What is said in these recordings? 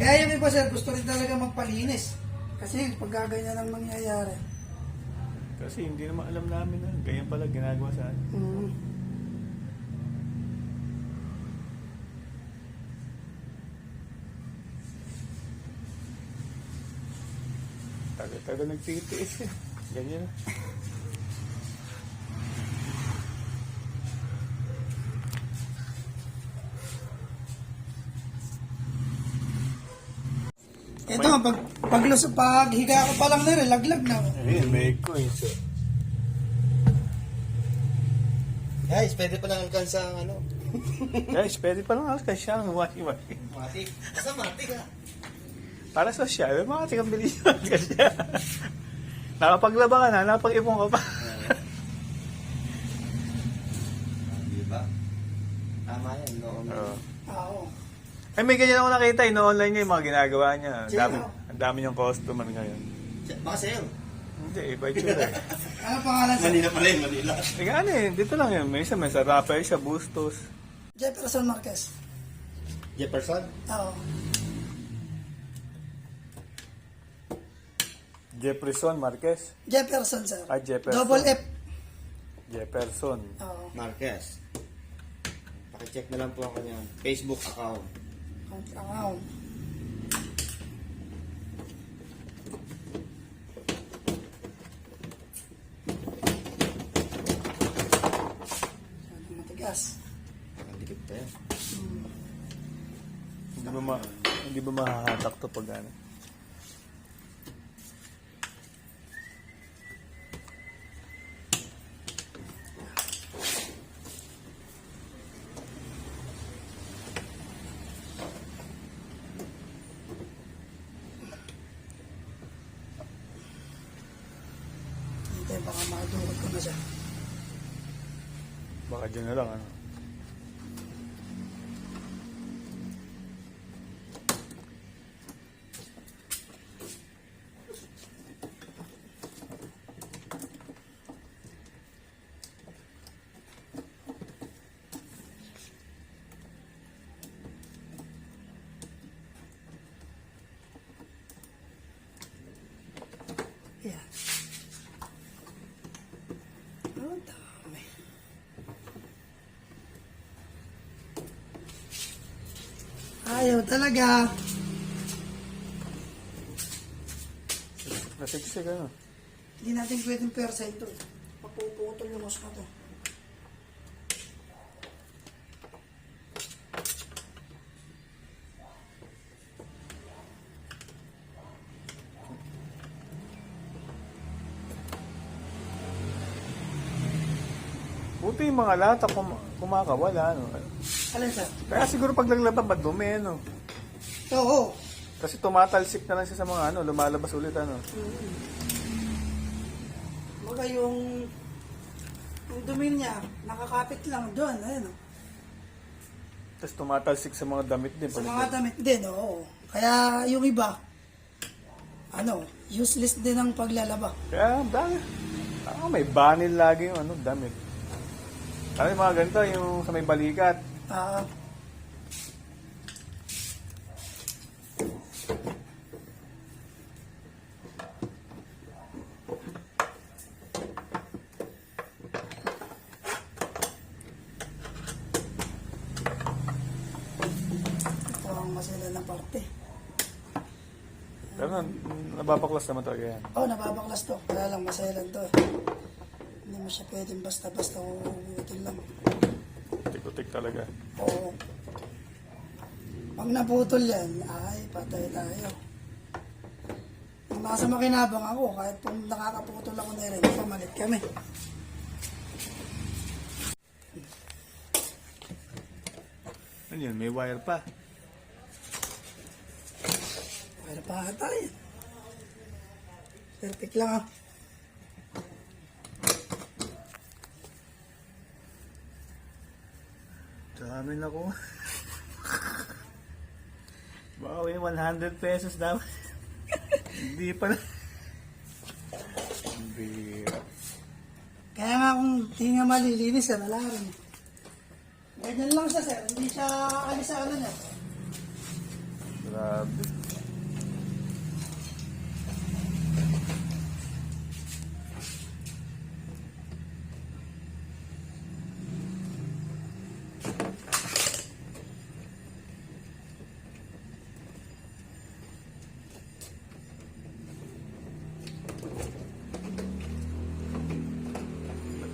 Kaya yung iba sir, gusto rin talaga magpalinis. Kasi pag gaganyan ang mangyayari. Kasi hindi naman alam namin na ganyan pala ginagawa sa atin. Mm. Tagal-tagal nagtitiis eh. Ganyan na. Ito nga, pag, pag, pag higa ko pa lang na rin, laglag na. Ayun, may coins eh. Guys, pwede pa lang alkansa ang ano. Guys, pwede pa lang kasi siya ang waki-waki. Matik. Asa matik ah. Para sa siya, may mga tikang bilis yun kasi. Nakapaglaba ka na, nakapag-ipon ka pa. Di ba? Tama yan, no? Oo. Oo. Ay, may ganyan ako nakita, ino-online niya yung mga ginagawa niya. Ang dami, Sino? ang dami niyang customer ngayon. Baka sa'yo. Hindi, iba yung tsura eh. Ano pangalan sir? Manila pala yun, Manila. Eh, ano eh, dito lang yun. May isa, may sa Rapper, sa Bustos. Jefferson Marquez. Jefferson? Oo. Jefferson Marquez. Jefferson sir. Ah, Jefferson. Double F. Jefferson. Oo. Marquez. Pakicheck na lang po ang kanyang Facebook account. Ang Masyadong matigas. Nakadikit pa yan. Hindi ba, ma hindi ba mahahatak to pag ano? Hintay, baka makadukot ko na siya. Baka dyan na lang ano. Ayan. Oh, dami. Ayaw talaga. Nasiksik ano. Hindi natin pwedeng persa ito. Mapuputol yung mas na to. Buti yung mga lata kum kumakawala ano. Alin sir? Kaya siguro pag naglaban madumi ano. Oo. Kasi tumatalsik na lang siya sa mga ano, lumalabas ulit ano. Baga yung yung dumi niya, nakakapit lang doon. Ayun, oh. Tapos tumatalsik sa mga damit din. Sa pag- mga damit din, oo. Kaya yung iba, ano, useless din ang paglalaba. Kaya dami. Ah, may banil lagi yung ano, damit. Ano yung mga ganito, yung sa may balikat. Ah, ito ang masila ng parte. Pero na- nababaklas naman talaga yan. Oh, nababaklas to. Kaya lang masailan to eh. Hindi mo siya pwedeng basta-basta uugutin lang. Tik-tik talaga. Oo. Pag naputol yan, ay, patay tayo. Kung nasa makinabang ako, kahit kung nakakaputol ako na rin, pamalit kami. Ano yun, may wire pa. Pero pa tayo. Perfect lang ah. Dami na ko. Baka may 100 pesos dapat. Hindi pala. Hindi. Kaya nga kung hindi nga malilinis, eh, wala rin. Ganyan lang siya, sir. Hindi siya alis sa ano niya. Grabe.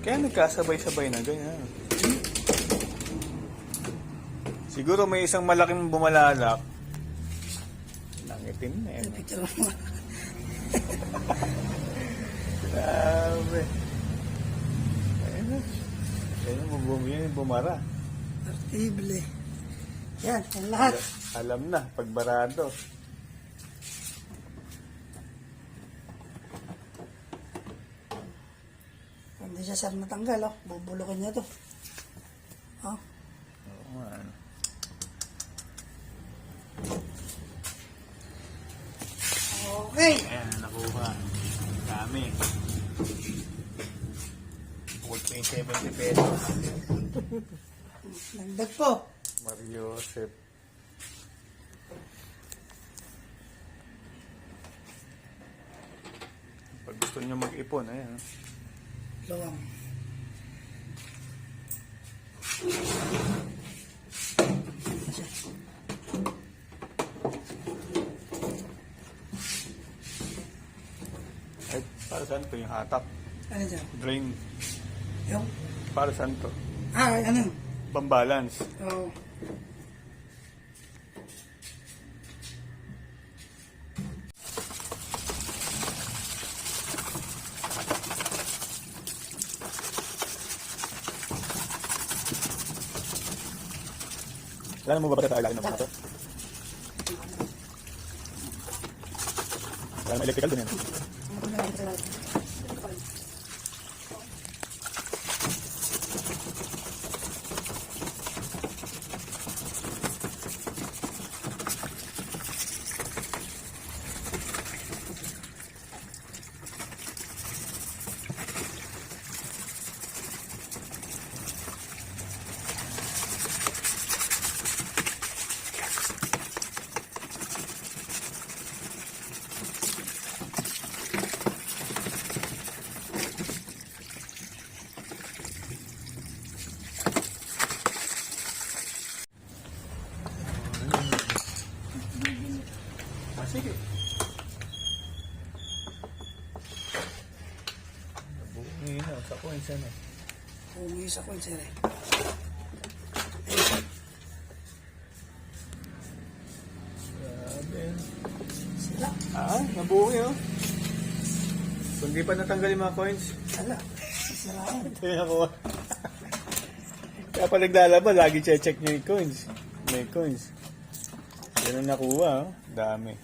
Kaya nagkasabay-sabay na ganyan. Siguro may isang malaking bumalalak. Nangitim na yan. Grabe. Ayun na. Ayun na, bum- yun yung bumara. Artible. Yan, ang lahat. Alam na, pagbarado. Hindi siya sir natanggal, oh. Bubulukin niya to. Oh. Oo nga. ano. Okay. Ayan, nakuha. Dami. Bukod pa yung 70 pesos. Nagdag po. Mario Joseph. Pag gusto niyo mag-ipon, ayan. oh. Lawang. Ay, para saan to yung hatak? Ano dyan? Drain. Yung? Para saan to? Ah, ano? Pambalance. Oh. Alam mo ba ba tayo ilalim ng mga to? Alam electrical din yan. Ah, sige. Nabuhay na. Sa coins ano. Umuwi sa coin, sir. eh. Grabe. Sila. Ah, nabuhay oh. Kung di pa natanggal yung mga coins, Sala. Sila yan. Kaya ako. Kaya pa naglalaba, lagi check nyo yung coins. May coins. Yan ang nakuha, oh. Dami.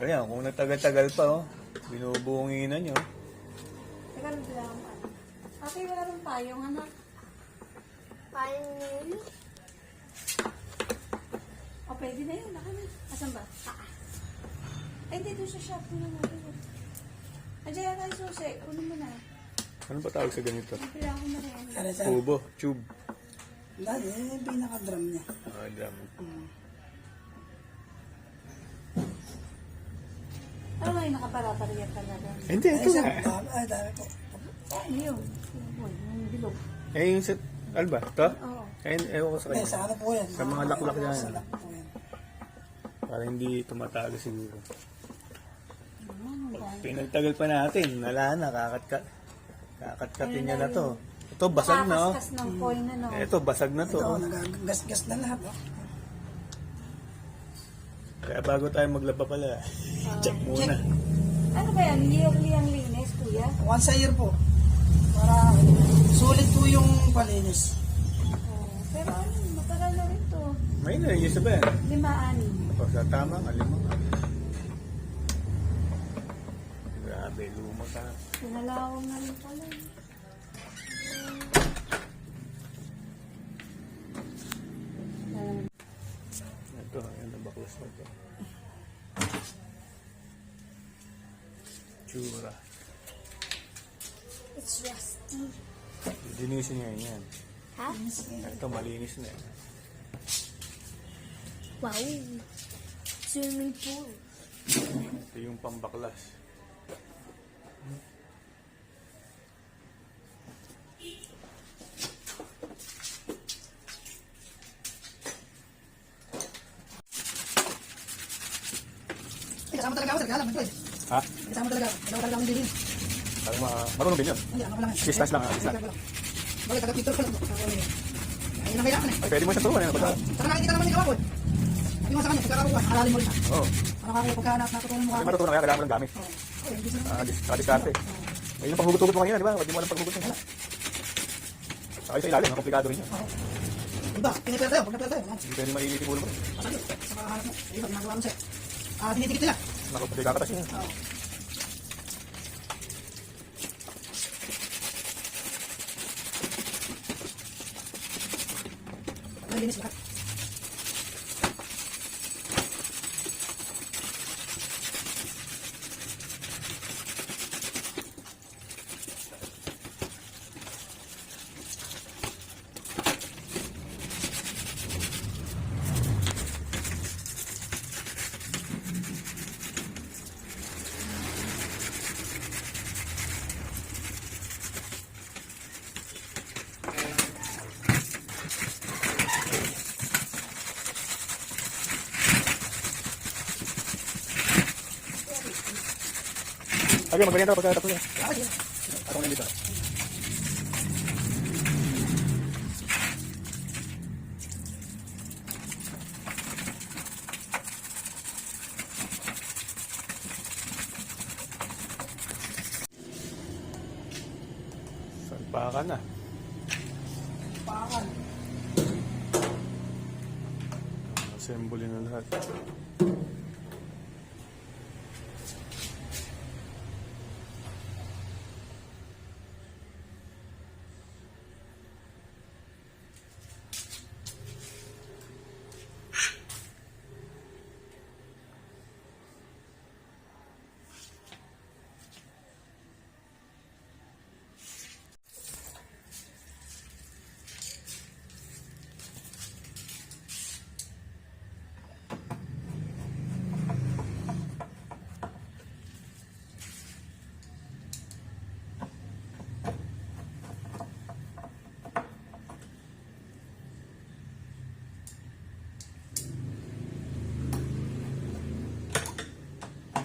Ayan, kung natagal-tagal pa, oh. Binubunginan nyo. Teka lang ano. Ate, wala rin payong, anak. Payong yun? O, pwede na yun. Naka na. Asan ba? Taas. Ay, hindi doon sa shop. Kunin mo. Andiyan yata yung susi. Kunin mo na. Ano ba tawag sa ganito? Kailangan ko na rin. Kubo, tube. Dahil, eh, yung pinaka-drum niya. Ah, dami. Ano nga yung nakaparapariya talaga? Hindi, Ay, ito ay, dami po. Ano yun? Uy, yung bilog. Eh, yung sa... Alba, ito? Oo. Eh, ewan ko sa Eh, kanya. sa ano po yan? Sa mga laklak yan. Sa laklak po yan. Para hindi tumatago siguro. Ano, dami. Pinagtagal pa natin. Wala na, kakat kakatkatin niya na to. Ito, basag na, oh. Nakakaskas ng coin, ano. Ito, basag na to. Ito, oh. nagagasgas na lahat. Oh. Kaya bago tayo maglaba pala, check muna. Ano ba yan? Yearly ang linis, kuya? Once a year po. Para sulit po yung palinis. Oo. Pero ano, matagal na rin to. May narinig sa ba yan? Lima-anim. O, sa tama nga, lima nga. Grabe, luma ka. Pinalawang na rin pala. Ito, yan ang baklas na ito. Tsura. It's rusty. Dinisin nga yan. Ha? Ito, malinis na eh. Wow. Swimming pool. Ito yung pambaklas. Kasama talaga ako, ito eh. Ha? Kasama talaga ako. Dalawa talaga akong bilhin. Parang ma- marunong din yun. Hindi, ano lang. Distance lang, ah. Bakit, taga-picture ko lang. Ayun ang kailangan eh. Pwede mo siyang turuan. Ano? Saka nakikita naman ko eh. Sabi mo sa kanya, pagkakakuha, alalin mo rin siya. Oo. Ano ka pagka natutunan mo ka. Kasi matutunan kaya kailangan mo ng gamit. Oo. Hindi siya. Ah, saka diskarte. Ayun yung panghugot-hugot mo kanina, di ba? Hindi mo alam panghugot mo. Saka sa ilalim, ang komplikado rin yun. Iba, pinipera tayo, pag napera tayo. Hindi pwede mainit yung ulo mo. Saka hanap mo. Iba, ginagawa mo siya. Ah, tinitikit nila. Naku, pati kakatas yun. Oo. Nalinis lahat. Sabi, magmerienda ka pagkatapos sige. Ako na dito. Salpa ka na. Pakan. Assembly na lahat.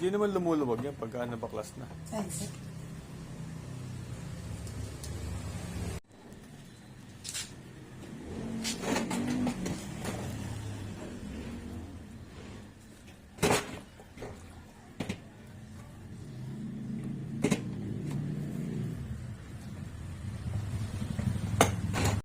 Hindi naman lumuluwag yan pagka nabaklas na. Ay,